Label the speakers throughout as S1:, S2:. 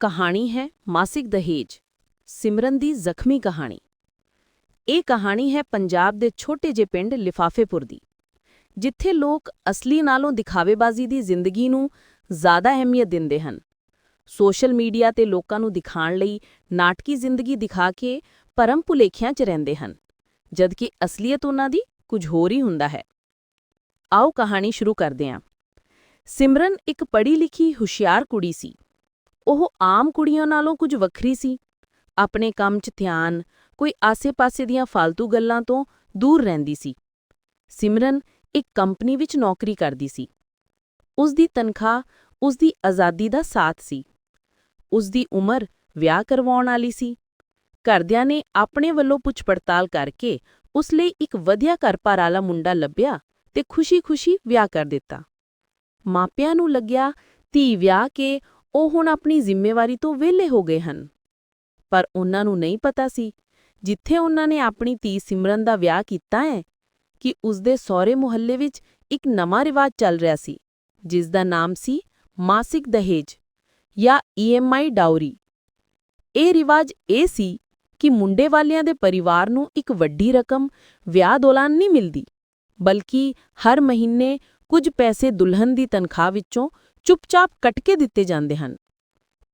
S1: ਕਹਾਣੀ ਹੈ ਮਾਸਿਕ ਦਹੇਜ, ਸਿਮਰਨ ਦੀ ਜ਼ਖਮੀ ਕਹਾਣੀ। ਇਹ ਕਹਾਣੀ ਹੈ ਪੰਜਾਬ ਦੇ ਛੋਟੇ ਜਿਹੇ ਪਿੰਡ ਲਿਫਾਫੇਪੁਰ ਦੀ, ਜਿੱਥੇ ਲੋਕ ਅਸਲੀ ਨਾਲੋਂ ਦਿਖਾਵੇਬਾਜ਼ੀ ਦੀ ਜ਼ਿੰਦਗੀ ਨੂੰ ਜ਼ਿਆਦਾ ਅਹਿਮੀਅਤ ਦਿੰਦੇ ਹਨ। ਸੋਸ਼ਲ ਮੀਡੀਆ ਤੇ ਲੋਕਾਂ ਨੂੰ ਦਿਖਾਣ ਲਈ ਨਾਟਕੀ ਜ਼ਿੰਦਗੀ ਦਿਖਾ ਕੇ ਭਰਮ ਭੁਲੇਖਿਆਂ 'ਚ ਰਹਿੰਦੇ ਹਨ, ਜਦਕਿ ਅਸਲੀਅਤ ਉਹਨਾਂ ਦੀ ਕੁਝ ਹੋਰ ਹੀ ਹੁੰਦਾ ਹੈ। ਆਓ ਕਹਾਣੀ ਸ਼ੁਰੂ ਕਰਦੇ ਹਾਂ। ਸਿਮਰਨ ਇੱਕ ਪੜ੍ਹੀ ਲਿਖੀ ਹੁਸ਼ਿਆਰ ਕੁੜੀ ਸੀ। ਉਹ ਆਮ ਕੁੜੀਆਂ ਨਾਲੋਂ ਕੁਝ ਵੱਖਰੀ ਸੀ। ਆਪਣੇ ਕੰਮ 'ਚ ਧਿਆਨ ਕੋਈ ਆਸੇ-ਪਾਸੇ ਦੀਆਂ ਫालतू ਗੱਲਾਂ ਤੋਂ ਦੂਰ ਰਹਿੰਦੀ ਸੀ। ਸਿਮਰਨ ਇੱਕ ਕੰਪਨੀ ਵਿੱਚ ਨੌਕਰੀ ਕਰਦੀ ਸੀ। ਉਸ ਦੀ ਤਨਖਾਹ ਉਸ ਦੀ ਆਜ਼ਾਦੀ ਦਾ ਸਾਥ ਸੀ। ਉਸ ਦੀ ਉਮਰ ਵਿਆਹ ਕਰਵਾਉਣ ਵਾਲੀ ਸੀ। ਘਰਦਿਆਂ ਨੇ ਆਪਣੇ ਵੱਲੋਂ ਪੁੱਛ ਪੜਤਾਲ ਕਰਕੇ ਉਸ ਲਈ ਇੱਕ ਵਧੀਆ ਘਰ-ਪਰ ਵਾਲਾ ਮੁੰਡਾ ਲੱਭਿਆ ਤੇ ਖੁਸ਼ੀ-ਖੁਸ਼ੀ ਵਿਆਹ ਕਰ ਦਿੱਤਾ। ਮਾਪਿਆਂ ਨੂੰ ਲੱਗਿਆ ਧੀ ਵਿਆਹ ਕੇ ਉਹ ਹੁਣ ਆਪਣੀ ਜ਼ਿੰਮੇਵਾਰੀ ਤੋਂ ਵਿਹਲੇ ਹੋ ਗਏ ਹਨ। ਪਰ ਉਹਨਾਂ ਨੂੰ ਨਹੀਂ ਪਤਾ ਸੀ, ਜਿੱਥੇ ਉਹਨਾਂ ਨੇ ਆਪਣੀ ਧੀ ਸਿਮਰਨ ਦਾ ਵਿਆਹ ਕੀਤਾ ਹੈ, ਕਿ ਉਸ ਦੇ ਸਹੁਰੇ ਮੁਹੱਲੇ ਵਿੱਚ ਇੱਕ ਨਵਾਂ ਰਿਵਾਜ ਚੱਲ ਰਿਹਾ ਸੀ, ਜਿਸ ਦਾ ਨਾਮ ਸੀ ਮਾਸਿਕ ਦਹੇਜ ਜਾਂ ਈਐਮਆਈ ਡਾਉਰੀ ਇਹ ਰਿਵਾਜ ਇਹ ਸੀ ਕਿ ਮੁੰਡੇ ਵਾਲਿਆਂ ਦੇ ਪਰਿਵਾਰ ਨੂੰ ਇੱਕ ਵੱਡੀ ਰਕਮ ਵਿਆਹ ਦੌਰਾਨ ਨਹੀਂ ਮਿਲਦੀ, ਬਲਕਿ ਹਰ ਮਹੀਨੇ ਕੁਝ ਪੈਸੇ ਦੁਲਹਨ ਦੀ ਤਨਖਾਹ ਵਿੱਚੋਂ ਚੁੱਪਚਾਪ ਕੱਟ ਕੇ ਦਿੱਤੇ ਜਾਂਦੇ ਹਨ।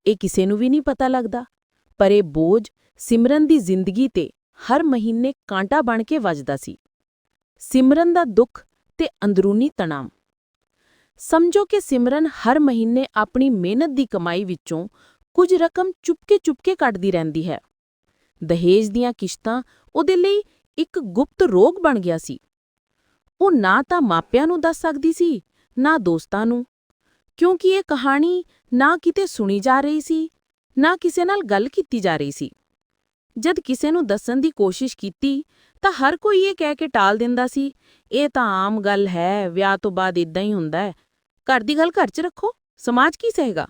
S1: ਇਹ ਕਿਸੇ ਨੂੰ ਵੀ ਨਹੀਂ ਪਤਾ ਲੱਗਦਾ, ਪਰ ਇਹ ਬੋਝ ਸਿਮਰਨ ਦੀ ਜ਼ਿੰਦਗੀ ਤੇ ਹਰ ਮਹੀਨੇ ਕਾਂਟਾ ਬਣ ਕੇ ਵੱਜਦਾ ਸੀ। ਸਿਮਰਨ ਦਾ ਦੁੱਖ ਤੇ ਅੰਦਰੂਨੀ ਤਣਾਅ। ਸਮਝੋ ਕਿ ਸਿਮਰਨ ਹਰ ਮਹੀਨੇ ਆਪਣੀ ਮਿਹਨਤ ਦੀ ਕਮਾਈ ਵਿੱਚੋਂ ਕੁਝ ਰਕਮ ਚੁਪਕੇ-ਚੁਪਕੇ ਕੱਢਦੀ ਰਹਿੰਦੀ ਹੈ। ਦਹੇਜ ਦੀਆਂ ਕਿਸ਼ਤਾਂ ਉਹਦੇ ਲਈ ਇੱਕ ਗੁਪਤ ਰੋਗ ਬਣ ਗਿਆ ਸੀ। ਉਹ ਨਾ ਤਾਂ ਮਾਪਿਆਂ ਨੂੰ ਦੱਸ ਸਕਦੀ ਸੀ, ਨਾ ਦੋਸਤਾਂ ਨੂੰ ਕਿਉਂਕਿ ਇਹ ਕਹਾਣੀ ਨਾ ਕਿਤੇ ਸੁਣੀ ਜਾ ਰਹੀ ਸੀ, ਨਾ ਕਿਸੇ ਨਾਲ ਗੱਲ ਕੀਤੀ ਜਾ ਰਹੀ ਸੀ। ਜਦ ਕਿਸੇ ਨੂੰ ਦੱਸਣ ਦੀ ਕੋਸ਼ਿਸ਼ ਕੀਤੀ, ਤਾਂ ਹਰ ਕੋਈ ਇਹ ਕਹਿ ਕੇ ਟਾਲ ਦਿੰਦਾ ਸੀ, ਇਹ ਤਾਂ ਆਮ ਗੱਲ ਹੈ, ਵਿਆਹ ਤੋਂ ਬਾਅਦ ਇਦਾਂ ਹੀ ਹੁੰਦਾ ਹੈ। ਘਰ ਦੀ ਗੱਲ ਘਰ 'ਚ ਰੱਖੋ, ਸਮਾਜ ਕੀ ਸਹੇਗਾ?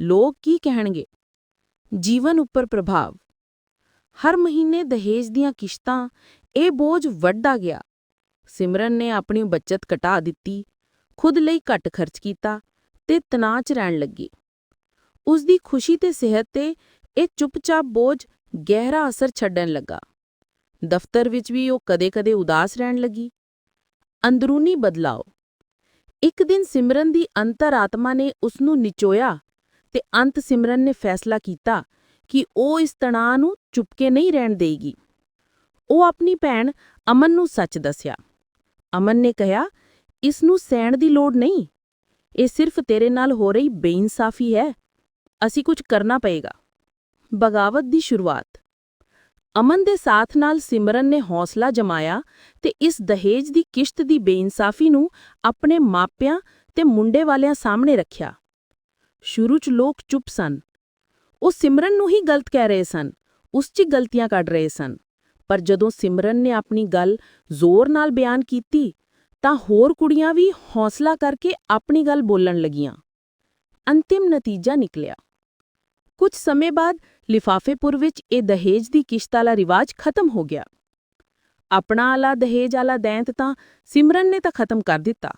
S1: ਲੋਕ ਕੀ ਕਹਿਣਗੇ? ਜੀਵਨ ਉੱਪਰ ਪ੍ਰਭਾਵ। ਹਰ ਮਹੀਨੇ ਦਹੇਜ ਦੀਆਂ ਕਿਸ਼ਤਾਂ, ਇਹ ਬੋਝ ਵੱਧਦਾ ਗਿਆ। ਸਿਮਰਨ ਨੇ ਆਪਣੀ ਬੱਚਤ ਘਟਾ ਦਿੱਤੀ, ਖੁਦ ਲਈ ਘੱਟ ਖਰਚ ਕੀਤਾ ਤੇ ਤਣਾਅ 'ਚ ਰਹਿਣ ਲੱਗੀ। ਉਸ ਦੀ ਖੁਸ਼ੀ ਤੇ ਸਿਹਤ ਤੇ ਇਹ ਚੁੱਪਚਾਪ ਬੋਝ ਗਹਿਰਾ ਅਸਰ ਛੱਡਣ ਲੱਗਾ। ਦਫ਼ਤਰ ਵਿੱਚ ਵੀ ਉਹ ਕਦੇ-ਕਦੇ ਉਦਾਸ ਰਹਿਣ ਲੱਗੀ। ਅੰਦਰੂਨੀ ਬਦਲਾਅ ਇੱਕ ਦਿਨ ਸਿਮਰਨ ਦੀ ਅੰਤਰਾਤਮਾ ਨੇ ਉਸ ਨੂੰ ਨਿਚੋਇਆ ਤੇ ਅੰਤ ਸਿਮਰਨ ਨੇ ਫੈਸਲਾ ਕੀਤਾ ਕਿ ਉਹ ਇਸ ਤਣਾਅ ਨੂੰ ਚੁੱਪਕੇ ਨਹੀਂ ਰਹਿਣ ਦੇਗੀ। ਉਹ ਆਪਣੀ ਭੈਣ ਅਮਨ ਨੂੰ ਸੱਚ ਦੱਸਿਆ। ਅਮਨ ਨੇ ਕਿਹਾ, ਇਸ ਨੂੰ ਸਹਿਣ ਦੀ ਲੋੜ ਨਹੀਂ। ਇਹ ਸਿਰਫ ਤੇਰੇ ਨਾਲ ਹੋ ਰਹੀ ਬੇਇਨਸਾਫੀ ਹੈ। ਅਸੀਂ ਕੁਝ ਕਰਨਾ ਪਏਗਾ। ਬਗਾਵਤ ਦੀ ਸ਼ੁਰੂਆਤ। ਅਮਨ ਦੇ ਸਾਥ ਨਾਲ ਸਿਮਰਨ ਨੇ ਹੌਸਲਾ ਜਮਾਇਆ ਤੇ ਇਸ ਦਹੇਜ ਦੀ ਕਿਸ਼ਤ ਦੀ ਬੇਇਨਸਾਫੀ ਨੂੰ ਆਪਣੇ ਮਾਪਿਆਂ ਤੇ ਮੁੰਡੇ ਵਾਲਿਆਂ ਸਾਹਮਣੇ ਰੱਖਿਆ। ਸ਼ੁਰੂ 'ਚ ਲੋਕ ਚੁੱਪ ਸਨ। ਉਹ ਸਿਮਰਨ ਨੂੰ ਹੀ ਗਲਤ ਕਹਿ ਰਹੇ ਸਨ, ਉਸ 'ਚ ਗਲਤੀਆਂ ਕੱਢ ਰਹੇ ਸਨ। ਪਰ ਜਦੋਂ ਸਿਮਰਨ ਨੇ ਆਪਣੀ ਗੱਲ ਜ਼ੋਰ ਨਾਲ ਬਿਆਨ ਕੀਤੀ ਤਾਂ ਹੋਰ ਕੁੜੀਆਂ ਵੀ ਹੌਸਲਾ ਕਰਕੇ ਆਪਣੀ ਗੱਲ ਬੋਲਣ ਲੱਗੀਆਂ। ਅੰਤਿਮ ਨਤੀਜਾ ਨਿਕਲਿਆ। ਕੁਝ ਸਮੇਂ ਬਾਅਦ ਲਿਫਾਫੇਪੁਰ ਵਿੱਚ ਇਹ ਦਹੇਜ ਦੀ ਕਿਸ਼ਤ ਵਾਲਾ ਰਿਵਾਜ ਖਤਮ ਹੋ ਗਿਆ। ਆਪਣਾ ਆਲਾ ਦਹੇਜ ਵਾਲਾ ਦੈਂਤ ਤਾਂ ਸਿਮਰਨ ਨੇ ਤਾਂ ਖਤਮ ਕਰ ਦਿੱਤਾ।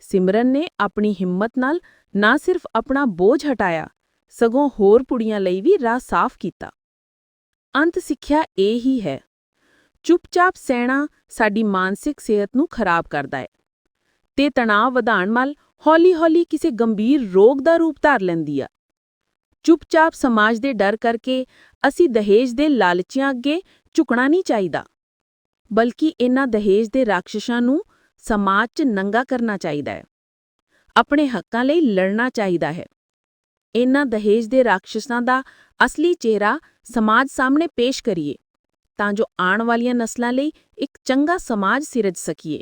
S1: ਸਿਮਰਨ ਨੇ ਆਪਣੀ ਹਿੰਮਤ ਨਾਲ ਨਾ ਸਿਰਫ ਆਪਣਾ ਬੋਝ ਹਟਾਇਆ, ਸਗੋਂ ਹੋਰ ਕੁੜੀਆਂ ਲਈ ਵੀ ਰਾਹ ਸਾਫ਼ ਕੀਤਾ। ਅੰਤ ਸਿੱਖਿਆ ਇਹ ਹੀ ਹੈ ਚੁੱਪਚਾਪ ਸਹਿਣਾ ਸਾਡੀ ਮਾਨਸਿਕ ਸਿਹਤ ਨੂੰ ਖਰਾਬ ਕਰਦਾ ਹੈ। ਤੇ ਤਣਾਅ ਵਧਾਉਣ ਨਾਲ ਹੌਲੀ-ਹੌਲੀ ਕਿਸੇ ਗੰਭੀਰ ਰੋਗ ਦਾ ਰੂਪ ਧਾਰ ਲੈਂਦੀ ਆ। ਚੁੱਪਚਾਪ ਸਮਾਜ ਦੇ ਡਰ ਕਰਕੇ ਅਸੀਂ ਦਹੇਜ ਦੇ ਲਾਲਚੀਆਂ ਅੱਗੇ ਝੁਕਣਾ ਨਹੀਂ ਚਾਹੀਦਾ, ਬਲਕਿ ਇਹਨਾਂ ਦਹੇਜ ਦੇ ਰਾਖਸ਼ਾਂ ਨੂੰ ਸਮਾਜ 'ਚ ਨੰਗਾ ਕਰਨਾ ਚਾਹੀਦਾ ਹੈ। ਆਪਣੇ ਹੱਕਾਂ ਲਈ ਲੜਨਾ ਚਾਹੀਦਾ ਹੈ। ਇਹਨਾਂ ਦਹੇਜ ਦੇ ਰਾਖਸ਼ਾਂ ਦਾ ਅਸਲੀ ਚਿਹਰਾ ਸਮਾਜ ਸਾਹਮਣੇ ਪੇਸ਼ ਕਰੀਏ। ਤਾਂ ਜੋ ਆਉਣ ਵਾਲੀਆਂ ਨਸਲਾਂ ਲਈ ਇੱਕ ਚੰਗਾ ਸਮਾਜ ਸਿਰਜ ਸਕੀਏ।